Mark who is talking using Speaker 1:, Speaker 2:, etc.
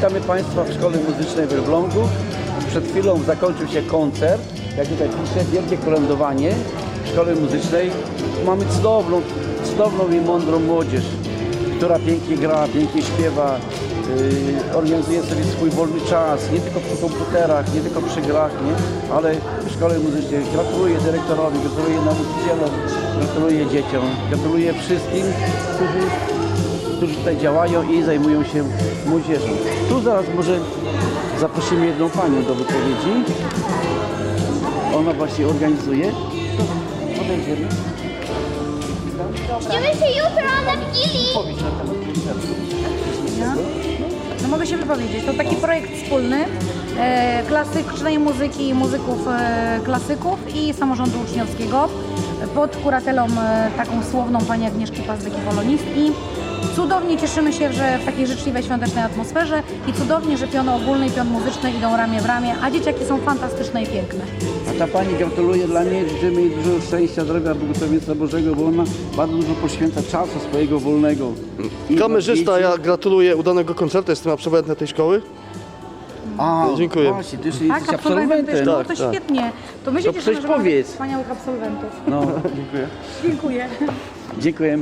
Speaker 1: Witamy Państwa w Szkole Muzycznej w Elblągu. Przed chwilą zakończył się koncert, jak tutaj pisze, wielkie kolędowanie w Szkole Muzycznej. Mamy cudowną, cudowną i mądrą młodzież, która pięknie gra, pięknie śpiewa, yy, organizuje sobie swój wolny czas, nie tylko przy komputerach, nie tylko przy grach, nie? ale w Szkole Muzycznej. Gratuluję dyrektorowi, gratuluję nauczycielom, gratuluję dzieciom, gratuluję wszystkim, którzy którzy tutaj działają i zajmują się młodzieżą. Tu zaraz może zaprosimy jedną panią do wypowiedzi. Ona właśnie organizuje. To Podejdziemy.
Speaker 2: Widzimy się jutro na Wigilii.
Speaker 1: Powiedz na temat koncertu.
Speaker 3: No mogę się wypowiedzieć. To taki projekt wspólny e, klasycznej muzyki i muzyków e, klasyków i samorządu uczniowskiego pod kuratelą e, taką słowną pani Agnieszki Pazdyki-Polonistki. Cudownie cieszymy się, że w takiej życzliwej świątecznej atmosferze i cudownie, że pion ogólny i pion muzyczny idą ramię w ramię, a dzieciaki są fantastyczne i piękne.
Speaker 1: A ta pani gratuluje dla mnie, życzymy jej dużo szczęścia, zdrowia, błogosławieństwa Bożego, bo ona bardzo dużo poświęca czasu swojego wolnego. I
Speaker 4: Kamerzysta, ja gratuluję udanego koncertu, jestem absolwentem tej szkoły.
Speaker 1: A,
Speaker 4: Dziękuję.
Speaker 1: Właśnie, ty jesteś
Speaker 3: Tak, absolwentem
Speaker 1: absolwentem.
Speaker 3: no
Speaker 4: Tak,
Speaker 3: to
Speaker 4: tak.
Speaker 3: świetnie. To my się
Speaker 1: To
Speaker 3: cieszymy,
Speaker 1: coś
Speaker 3: że mamy
Speaker 1: powiedz.
Speaker 3: wspaniałych absolwentów.
Speaker 1: No, dziękuję.
Speaker 3: Dziękuję.
Speaker 1: Dziękuję.